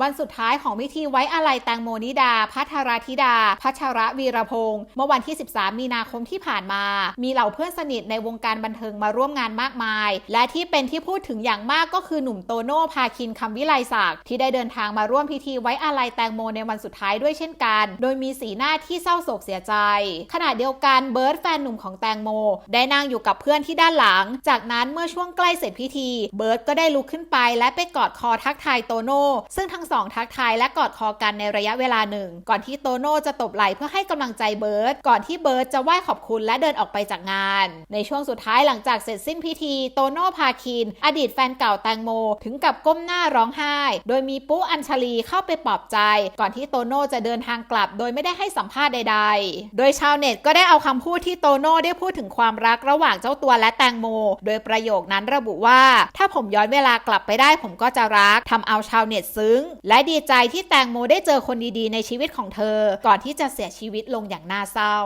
วันสุดท้ายของพิธีไว้อาลัยแตงโมนิดา พัทรธิดา พัชระวีรพงศ์เมื่อวันที่ 13 มีนาคมที่ผ่านมา มีเหล่าเพื่อนสนิทในวงการบันเทิงมาร่วมงานมากมาย และที่เป็นที่พูดถึงอย่างมากก็คือหนุ่มโตโน่พาคินคำวิไลศักดิ์ที่ได้เดินทางมาร่วมพิธีไว้อาลัยแตงโมในวันสุดท้ายด้วยเช่นกัน โดยมีสีหน้าที่เศร้าโศกเสียใจ ขณะเดียวกันเบิร์ตแฟนหนุ่มของแตงโม ได้นั่งอยู่กับเพื่อนที่ด้านหลัง จากนั้นเมื่อช่วงใกล้เสร็จพิธี เบิร์ตก็ได้ลุกขึ้นไปและไปกอดคอทักทายโตโน่ซึ่งทั้งสองทักทายและกอดคอกันในระยะเวลาหนึ่ง ก่อนที่โตโน่จะตบไหล่เพื่อให้กำลังใจเบิร์ตก่อนที่เบิร์ตจะไหว้ขอบคุณและเดินออกไปจากงาน ในช่วงสุดท้ายหลังจากเสร็จสิ้นพิธี โตโน่พาคิน อดีตแฟนเก่าแตงโม ถึงกับก้มหน้าร้องไห้ โดยมีปุ๊อัญชลีเข้าไปปลอบใจ ก่อนที่โตโน่จะเดินทางกลับ โดยไม่ได้ให้สัมภาษณ์ใด ๆ โดยชาวเน็ตก็ได้เอาคำพูดที่โตโน่ได้พูดถึงความรักระหว่างเจ้าตัวและแตงโม โดยประโยคนั้นระบุว่า ถ้าผมย้อนเวลากลับไปได้ผมก็จะรักทำเอาชาวเน็ตซึ้งและดีใจที่แตงโมได้เจอคนดีๆ ในชีวิตของเธอ ก่อนที่จะเสียชีวิตลงอย่างน่าเศร้า